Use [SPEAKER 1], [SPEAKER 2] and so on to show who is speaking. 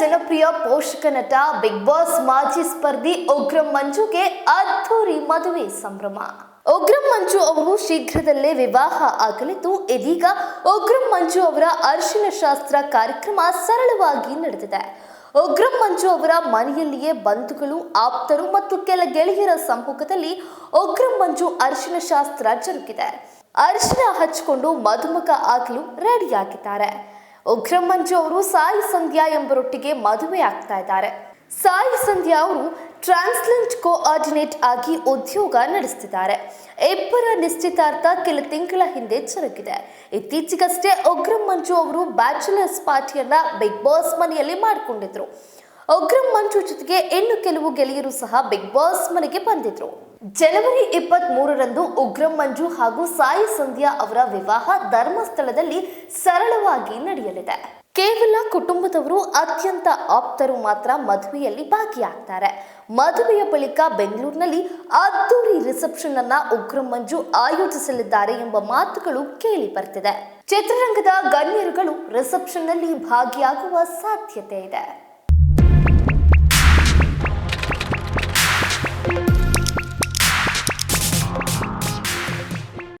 [SPEAKER 1] ಜನಪ್ರಿಯ ಪೋಷಕ ನಟ ಬಿಗ್ ಬಾಸ್ ಮಾಜಿ ಸ್ಪರ್ಧಿ ಉಗ್ರಂ ಮಂಜುಗೆ ಅದ್ಧೂರಿ ಮದುವೆ ಸಂಭ್ರಮ. ಉಗ್ರಂ ಮಂಜು ಅವರು ಶೀಘ್ರದಲ್ಲೇ ವಿವಾಹ ಆಗಲಿದ್ದು, ಇದೀಗ ಉಗ್ರಂ ಮಂಜು ಅವರ ಅರಿಶಿನ ಶಾಸ್ತ್ರ ಕಾರ್ಯಕ್ರಮ ಸರಳವಾಗಿ ನಡೆದಿದೆ. ಉಗ್ರಂ ಮಂಜು ಅವರ ಮನೆಯಲ್ಲಿಯೇ ಬಂಧುಗಳು, ಆಪ್ತರು ಮತ್ತು ಕೆಲ ಗೆಳೆಯರ ಸಂಪುಟದಲ್ಲಿ ಉಗ್ರಂ ಮಂಜು ಅರಿಶಿನ ಶಾಸ್ತ್ರ ಜರುಗಿದೆ. ಅರ್ಶಿನ ಹಚ್ಚಿಕೊಂಡು ಮದುಮಗ ಆಗಲು ರೆಡಿಯಾಗಿದ್ದಾರೆ. ಉಗ್ರಂ ಮಂಜು ಅವರು ಸಾಯಿ ಸಂಧ್ಯಾ ಎಂಬರೊಟ್ಟಿಗೆ ಮದುವೆ ಆಗ್ತಾ ಇದ್ದಾರೆ. ಸಾಯಿ ಸಂಧ್ಯಾ ಅವರು ಟ್ರಾನ್ಸ್ಲೆಂಟ್ ಕೋಆರ್ಡಿನೇಟ್ ಆಗಿ ಉದ್ಯೋಗ ನಡೆಸ್ತಿದ್ದಾರೆ. ಇಬ್ಬರ ನಿಶ್ಚಿತಾರ್ಥ ಕೆಲ ತಿಂಗಳ ಹಿಂದೆ ಜರುಗಿದೆ. ಇತ್ತೀಚೆಗಷ್ಟೇ ಉಗ್ರಂ ಮಂಜು ಅವರು ಬ್ಯಾಚುಲರ್ಸ್ ಪಾರ್ಟಿಯನ್ನ ಬಿಗ್ ಬಾಸ್ ಮನೆಯಲ್ಲಿ ಮಾಡಿಕೊಂಡಿದ್ರು. ಉಗ್ರಂ ಮಂಜು ಜೊತೆಗೆ ಇನ್ನು ಕೆಲವು ಗೆಳೆಯರು ಸಹ ಬಿಗ್ ಬಾಸ್ ಮನೆಗೆ ಬಂದಿದ್ರು. ಜನವರಿ ಇಪ್ಪತ್ತ್ ಮೂರರಂದು ಉಗ್ರಂ ಮಂಜು ಹಾಗೂ ಸಾಯಿ ಸಂಧ್ಯಾ ಅವರ ವಿವಾಹ ಧರ್ಮಸ್ಥಳದಲ್ಲಿ ಸರಳವಾಗಿ ನಡೆಯಲಿದೆ. ಕೇವಲ ಕುಟುಂಬದವರು ಅತ್ಯಂತ ಆಪ್ತರು ಮಾತ್ರ ಮದುವೆಯಲ್ಲಿ ಭಾಗಿಯಾಗ್ತಾರೆ. ಮದುವೆಯ ಬಳಿಕ ಬೆಂಗಳೂರಿನಲ್ಲಿ ಅದ್ದೂರಿ ರಿಸೆಪ್ಷನ್ ಅನ್ನ ಉಗ್ರಂ ಮಂಜು ಆಯೋಜಿಸಲಿದ್ದಾರೆ ಎಂಬ ಮಾತುಗಳು ಕೇಳಿ ಬರ್ತಿದೆ. ಚಿತ್ರರಂಗದ ಗಣ್ಯರುಗಳು ರಿಸೆಪ್ಷನ್ನಲ್ಲಿ ಭಾಗಿಯಾಗುವ ಸಾಧ್ಯತೆ ಇದೆ.